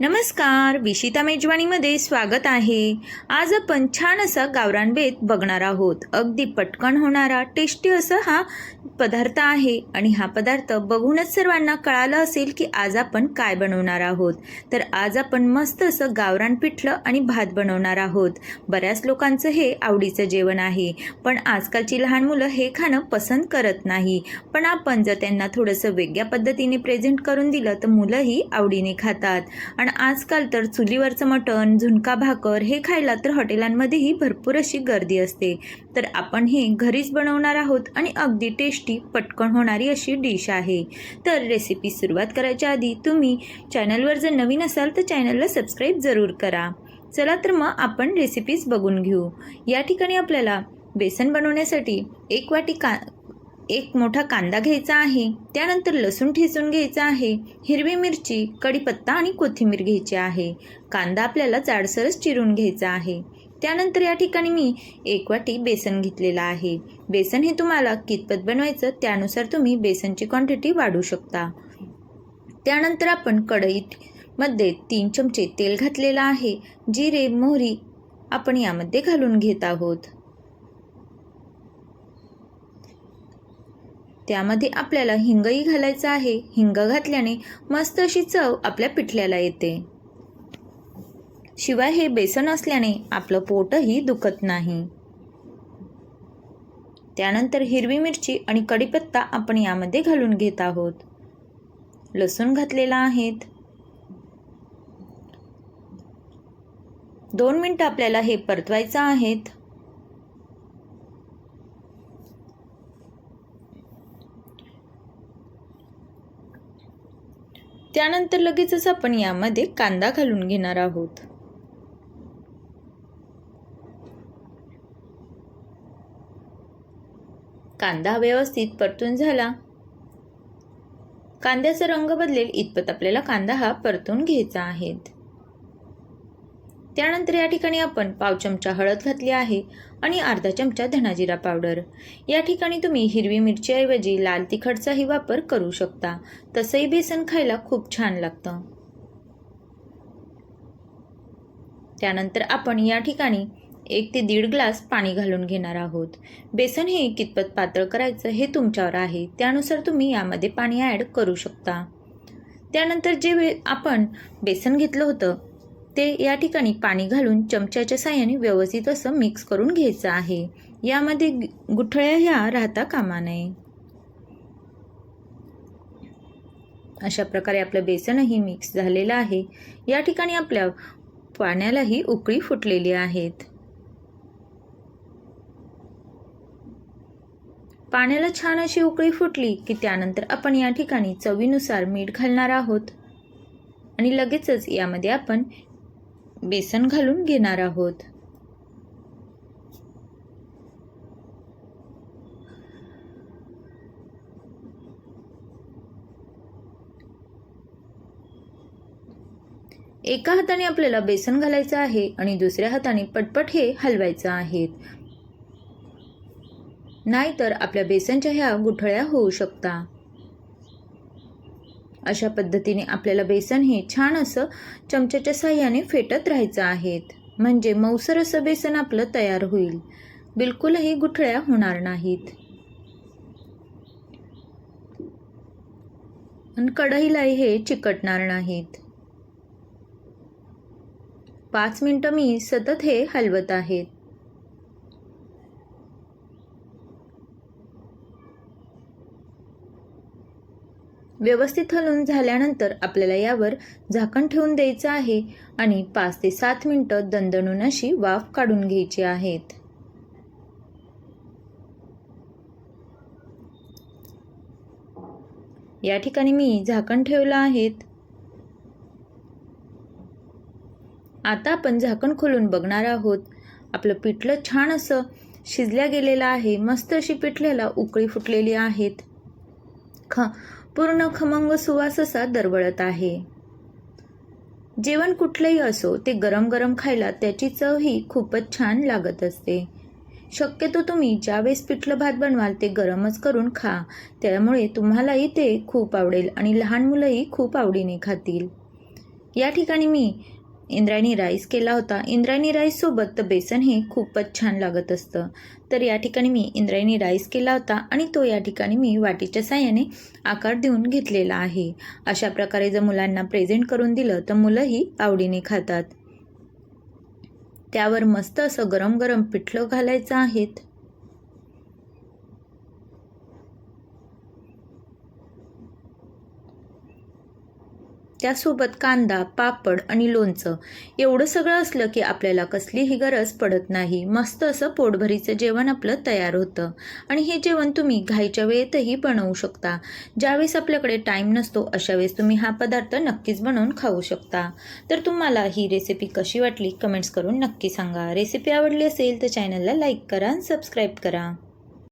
नमस्कार विशिता मेजवानीमध्ये स्वागत आहे. आज आपण छान असा गावरान बेत बघणार आहोत. अगदी पटकन होणारा टेस्टी असा हा पदार्थ आहे आणि हा पदार्थ बघूनच सर्वांना कळालं असेल की आज आपण काय बनवणार आहोत. तर आज आपण मस्त असं गावरान पिठलं आणि भात बनवणार आहोत. बऱ्याच लोकांचं हे आवडीचं जेवण आहे पण आजकालची लहान मुलं हे खाणं पसंत करत नाही. पण आपण जर त्यांना थोडंसं वेगळ्या पद्धतीने प्रेझेंट करून दिलं तर मुलंही आवडीने खातात. आणि आजकाल तर चुलीवरचं मटण झुणका भाकर हे खायला तर हॉटेलांमध्येही भरपूर अशी गर्दी असते. तर आपण हे घरीच बनवणार आहोत आणि अगदी टेस्टी पटकन होणारी अशी डिश आहे. तर रेसिपी सुरुवात करायच्या आधी तुम्ही चॅनलवर जर नवीन असाल तर चॅनलला सबस्क्राईब जरूर करा. चला तर मग आपण रेसिपीज बघून घेऊ. या ठिकाणी आपल्याला बेसन बनवण्यासाठी एक वाटी का एक मोठा कांदा घ्यायचा आहे. त्यानंतर लसूण ठेचून घ्यायचा आहे. हिरवी मिरची कढीपत्ता आणि कोथिंबीर घ्यायची आहे. कांदा आपल्याला जाडसरच चिरून घ्यायचा आहे. त्यानंतर या ठिकाणी मी एक वाटी बेसन घेतलेलं आहे. बेसन हे तुम्हाला कितपत बनवायचं त्यानुसार तुम्ही बेसनची क्वांटिटी वाढवू शकता. त्यानंतर आपण कढईत मध्ये तीन चमचे तेल घातलेलं आहे. जिरे मोहरी आपण यामध्ये घालून घेत आहोत. त्यामध्ये आपल्याला हिंगही घालायचं आहे. हिंग घातल्याने मस्त अशी चव आपल्या पिठल्याला येते. शिवाय हे बेसन असल्याने आपलं पोटही दुखत नाही. त्यानंतर हिरवी मिरची आणि कढीपत्ता आपण यामध्ये घालून घेत आहोत. लसूण घातलेला आहेत. दोन मिनटं आपल्याला हे परतवायचं आहेत. त्यानंतर लगेचच आपण यामध्ये कांदा घालून घेणार आहोत. कांदा व्यवस्थित परतून झाला. कांद्याचा रंग बदलेल इतपत आपल्याला कांदा हा परतून घ्यायचा आहे. त्यानंतर या ठिकाणी आपण पाव चमचा हळद घातली आहे आणि अर्धा चमचा धनाजिरा पावडर. या ठिकाणी तुम्ही हिरवी मिरचीऐवजी लाल तिखटचाही वापर करू शकता. तसंही बेसन खायला खूप छान लागतं. त्यानंतर आपण या ठिकाणी एक ते दीड ग्लास पाणी घालून घेणार आहोत. बेसन हे कितपत पातळ करायचं हे तुमच्यावर आहे. त्यानुसार तुम्ही यामध्ये पाणी ॲड करू शकता. त्यानंतर जे वे आपण बेसन घेतलं होतं ते या ठिकाणी पाणी घालून चमच्याच्या साह्याने व्यवस्थित असं मिक्स करून घ्यायचं आहे. यामध्ये गुठळ्या ह्या राहता कामा नये. अशा प्रकारे आपलं बेसनही मिक्स झालेलं आहे. या ठिकाणी आपल्या पाण्यालाही उकळी फुटलेली आहेत. पाण्याला छान अशी उकळी फुटली की त्यानंतर आपण या ठिकाणी चवीनुसार मीठ घालणार आहोत. आणि लगेचच यामध्ये आपण बेसन घालून घेणार आहोत. एका हाताने आपल्याला बेसन घालायचं आहे आणि दुसऱ्या हाताने पटपट हे हलवायचं आहेत नाहीतर आपल्या बेसनच्या ह्या गुठळ्या होऊ शकता. अशा पद्धतीने आपल्याला बेसन हे छान असं चमच्याच्या साह्याने फेटत राहायचं आहेत. म्हणजे मऊसर असं बेसन आपलं तयार होईल. बिलकुलही गुठळ्या होणार नाहीत. आणि कढईलाही हे चिकटणार नाहीत. पाच मिनटं मी सतत हे हलवत आहेत. व्यवस्थित हलवून झाल्यानंतर आपल्याला यावर झाकण ठेवून द्यायचं आहे आणि पाच ते सात मिनटं दणदणून अशी वाफ काढून घ्यायची आहेत. या ठिकाणी मी झाकण ठेवलं आहेत. आता आपण झाकण खोलून बघणार आहोत. आपलं पिठलं छान असं शिजल्या गेलेलं आहे. मस्त अशी पिठल्याला उकळी फुटलेली आहेत. ख पूर्ण खमंग सुवास असा दरवळत आहे. जेवण कुठलंही असो ते गरम गरम खायला त्याची चव ही खूपच छान लागत असते. शक्यतो तुम्ही ज्यावेळेस पिठलं भात बनवाल ते गरमच करून खा. त्यामुळे तुम्हालाही ते खूप आवडेल आणि लहान मुलंही खूप आवडीने खातील. या ठिकाणी मी इंद्रायणी राईस केला होता. इंद्रायणी राईससोबत तर बेसन हे खूपच छान लागत असतं. तर या ठिकाणी मी इंद्रायणी राईस केला होता आणि तो या ठिकाणी मी वाटीच्या साह्याने आकार देऊन घेतलेला आहे. अशा प्रकारे जर मुलांना प्रेझेंट करून दिलं तर मुलंही आवडीने खातात. त्यावर मस्त असं गरम गरम पिठलं घालायचं आहेत. त्यासोबत कांदा पापड आणि लोणचं. एवढं सगळं असलं की आपल्याला कसलीही गरज पडत नाही. मस्त असं पोटभरीचं जेवण आपलं तयार होतं. आणि हे जेवण तुम्ही घाईच्या वेळेतही बनवू शकता. ज्यावेळेस आपल्याकडे टाईम नसतो अशा वेळेस तुम्ही हा पदार्थ नक्कीच बनवून खाऊ शकता. तर तुम्हाला ही रेसिपी कशी वाटली कमेंट्स करून नक्की सांगा. रेसिपी आवडली असेल तर चॅनलला लाईक करा आणि सबस्क्राईब करा.